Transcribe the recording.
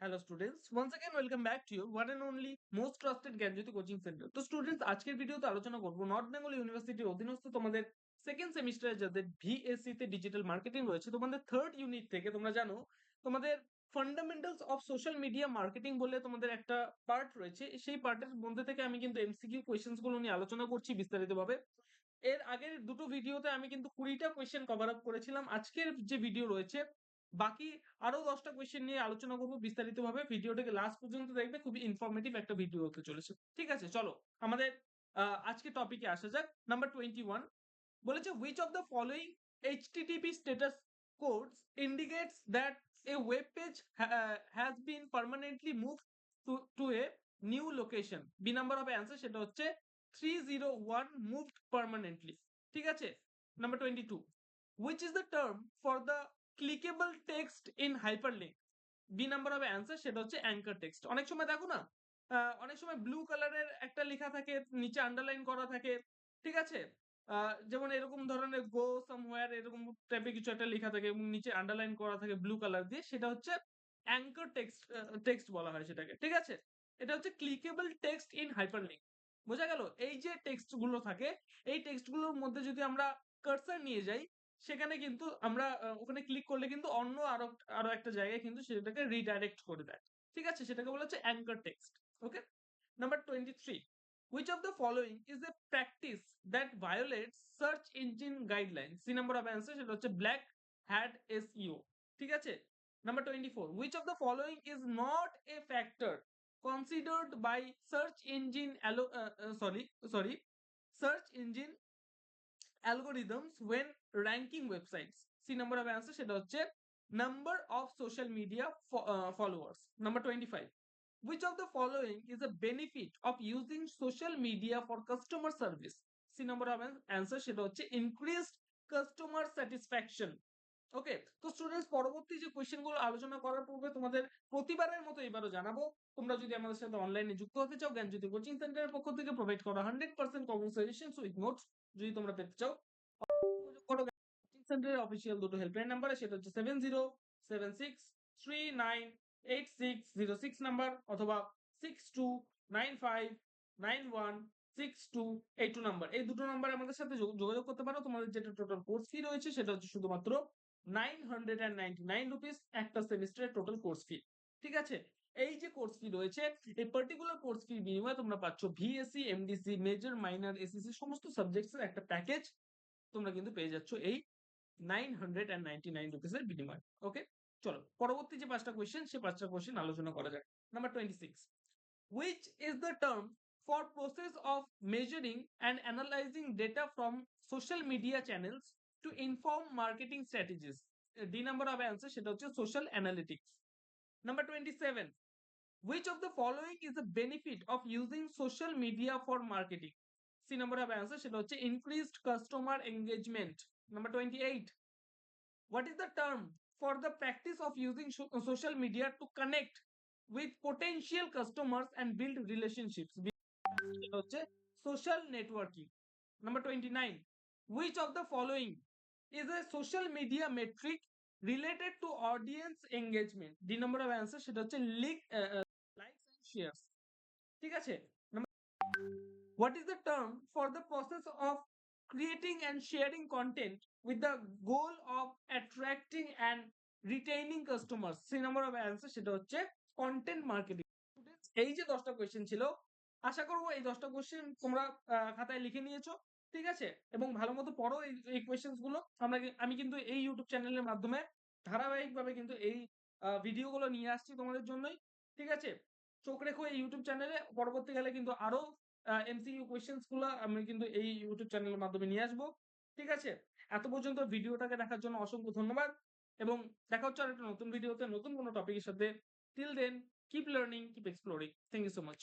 hello students once again welcome back to your one and only most trusted Gyanjyoti coaching centre তো students আজকের ভিডিওতে আলোচনা করব north Bengal ইউনিভার্সিটির অধীনস্থ তোমাদের সেকেন্ড সেমিস্টারে যাদের ভিএসসি তে ডিজিটাল মার্কেটিং রয়েছে তোমাদের থার্ড ইউনিট থেকে তোমরা জানো তোমাদের fundamentals of social media marketing বলে তোমাদের একটা পার্ট রয়েছে সেই পার্টের মধ্যে থেকে আমি কিন্তু এমসিকিউ কোয়েশ্চেন্স গুলো নিয়ে আলোচনা করছি বিস্তারিতভাবে এর আগের দুটো ভিডিওতে আমি কিন্তু কুড়িটা কোয়েশ্চেন কভার আপ করেছিলাম আজকের যে ভিডিও রয়েছে বাকি আরও দশটা কোয়েশ্চেন নিয়ে আলোচনা করব বিস্তারিতভাবে। ভিডিওটাকে লাস্ট পর্যন্ত দেখবে, খুবই ইনফরমেটিভ একটা ভিডিও হতে চলেছে। ঠিক আছে, চলো, আমাদের আজকে টপিকে আসা যাক। নাম্বার টোয়েন্টি ওয়ান বলেছে which of the following HTTP status codes indicates that a web page has been permanently move to a new location B number হবে অ্যান্সার সেটা হচ্ছে three zero one moved permanently ঠিক আছে? Number twenty two which is the term for the clickable text in hyperlink B number হবে answer সেটা হচ্ছে anchor text অনেক সময় দেখো না অনেক সময় ব্লু কালারের একটা লেখা থাকে, নিচে আন্ডারলাইন করা থাকে, ঠিক আছে? যেমন এরকম ধরনের গো সামওয়্যার এরকম টাইপের কিছু একটা লেখা থাকে, এবং নিচে আন্ডারলাইন করা থাকে ব্লু কালার দিয়ে, সেটা হচ্ছে অ্যাঙ্কার টেক্সট টেক্সট বলা হয় সেটাকে, ঠিক আছে? এটা হচ্ছে ক্লিকেবল টেক্সট ইন হাইপারলিঙ্ক বোঝা গেল? এই যে টেক্সটগুলো থাকে, এই টেক্সটগুলোর মধ্যে যদি আমরা কার্সার নিয়ে যাই সেখানে কিন্তু আমরা ওখানে ক্লিক করলে কিন্তু অন্য আরও আরও একটা জায়গায় কিন্তু সেটাকে রিডাইরেক্ট করে দেয় ঠিক আছে সেটাকে বলা হচ্ছে anchor text okay number twenty three which of the following is a practice that violates search engine guidelines C number of answer সেটা হচ্ছে ব্ল্যাক হ্যাড এসইও ঠিক আছে number twenty four which of the following is not a factor considered by search engine allo uh, uh, sorry sorry search engine algorithms when ranking websites C number of answer সেটা হচ্ছে social media fo media followers number 25 which of the following is a benefit of using social media for customer service C number of answer সেটা হচ্ছে increased customer satisfaction ওকে তো students পরবর্তী যে কোয়েশ্চেনগুলো আলোচনা করার পূর্বে তোমাদের প্রতিবারের মতো এবারও জানাব। তোমরা যদি আমাদের সাথে অনলাইনে যুক্ত হতে চাও, জ্ঞানজ্যোতি কোচিং সেন্টারের পক্ষ থেকে প্রোভাইড করা hundred percent common suggestion with notes যদি তোমরা পেতে চাও। কোচিং সেন্টারের অফিসিয়াল দুটো হেল্পলাইন নাম্বার সেটা হচ্ছে seven zero seven six three nine eight six zero six number অথবা six two nine five nine one six two eight two number এই দুটো নাম্বার আমাদের সাথে যোগাযোগ করতে পারো। তোমাদের যেটা টোটাল কোর্স ফি রয়েছে, সেটা হচ্ছে শুধুমাত্র নাইন হান্ড্রেড একটা সেমিস্টারের টোটাল কোর্স ফি ঠিক আছে? এই যে কোর্স ফি রয়েছে, এই পার্টিকুলার কোর্স ফি বিনিময়ে তোমরা পাচ্ছ এমডিসি মেজর মাইনার সমস্ত একটা প্যাকেজ তোমরা কিন্তু পেয়ে যাচ্ছ এই রুপিসের বিনিময়ে ওকে চলো, পরবর্তী যে পাঁচটা কোয়েশ্চেন সে পাঁচটা কোয়েশ্চেন আলোচনা করা যাক। Number twenty six is the term for process of measuring and analyzing data from social media channels to inform marketing strategies d number of answer সেটা হচ্ছে social analytics number 27 which of the following is the benefit of using social media for marketing c number of answer সেটা হচ্ছে increased customer engagement number 28 what is the term for the practice of using social media to connect with potential customers and build relationships সেটা হচ্ছে social networking number 29 which of the following is a social media metric related to audience engagement d number of answer সেটা হচ্ছে leak likes and shares ঠিক আছে what is the term for the process of creating and sharing content with the goal of attracting and retaining customers C number of answer সেটা হচ্ছে content marketing এই যে দশটা question ছিল আশা করব এই দশটা কোয়েশ্চেন তোমরা খাতায় লিখে নিয়েছো ঠিক আছে? এবং ভালো মতো পড়ো এই কোয়েশ্চেনগুলো। আমরা আমি কিন্তু এই ইউটিউব চ্যানেলের মাধ্যমে ধারাবাহিকভাবে কিন্তু এই ভিডিওগুলো নিয়ে আসছি তোমাদের জন্যই। ঠিক আছে? চোখ রেখো এই ইউটিউব চ্যানেলে পরবর্তীকালে কিন্তু আরও এমসিকিউ কোয়েশ্চেন্সগুলো আমি কিন্তু এই ইউটিউব চ্যানেলের মাধ্যমে নিয়ে আসব। ঠিক আছে? এত পর্যন্ত ভিডিওটাকে দেখার জন্য অসংখ্য ধন্যবাদ। এবং দেখা হচ্ছে আর একটা নতুন ভিডিওতে নতুন কোনো টপিকের সাথে। Till then keep learning keep exploring thank you so much